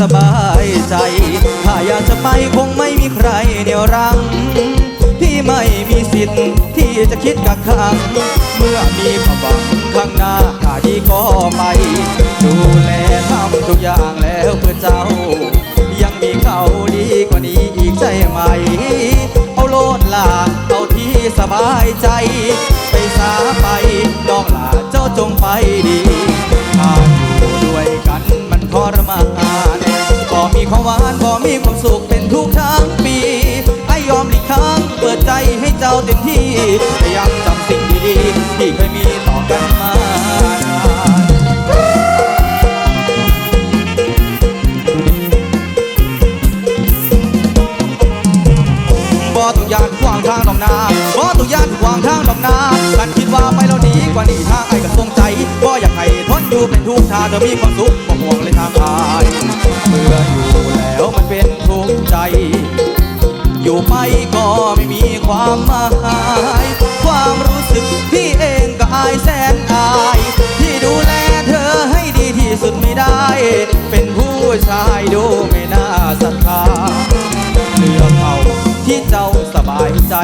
สบายใจ ถ้าอยากจะไปคงไม่มีใครเหนี่ยวรัง พี่ไม่มีสิทธิ์ที่จะคิดกักขัง เมื่อมีความหวังข้างหน้าถ้าดีก็ไป ดูแลทำทุกอย่างแล้วเพื่อเจ้า ยังมีเขาดีกว่านี้อีกใช่ไหม เอาโลดลาเอาที่สบายใจ ทุกทั้งปีไอยอมหลีกทางเปิดใจให้เจ้าเต็มที่แต่ยังจำสิ่งดีๆที่เคยมีต่อกันมาบ่ต้องยานขวางทางดอกนาบ่ต้องยานขวางทางดอกนากันคิดว่าไปแล้วดีกว่านี้ทางไอ้ก็ทรงใจบ่อยากให้ทนอยู่เป็นทุกข์ถ้าเธอมีความสุข ความหมาย ความรู้สึกพี่เองก็อายแสนอายที่ดูแลเธอให้ดีที่สุดไม่ได้ เป็นผู้ชายดูไม่น่าศรัทธาเลือกเอาที่เจ้าสบายใจ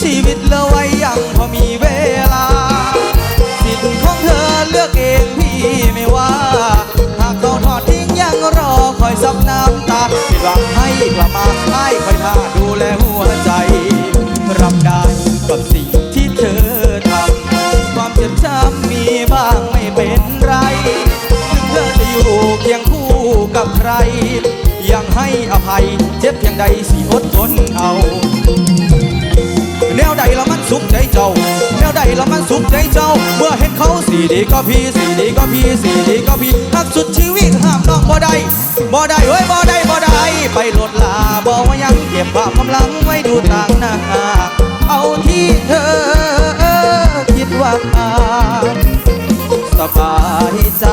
ชีวิตเลือไว้ยังพอมีเวลา สิทธิ์ของเธอเลือกเองพี่ไม่ว่า หากเขาทอดทิ้งยังรอคอยซับน้ำตาผิดหวังให้กลับมาให้คอยท่าดู เคียงคู่กับใคร ยังให้อภัยเจ็บเพียงใดสิอดทนเอา แนวใดละมันสุขใจเจ้า แนวใดละมันสุขใจเจ้า เมื่อเห็นเขาสีดีก็พี่สีดีก็พี่สีดีก็พี่ทักสุดชีวิตห้ามน้องบ่ได้บ่ได้เฮ้ยบ่ได้บ่ได้ไปหลดลาบ่ว่ายังเก็บความกำลังไว้ดูต่างหน้าเอาที่เธอคิดว่า สบายใจ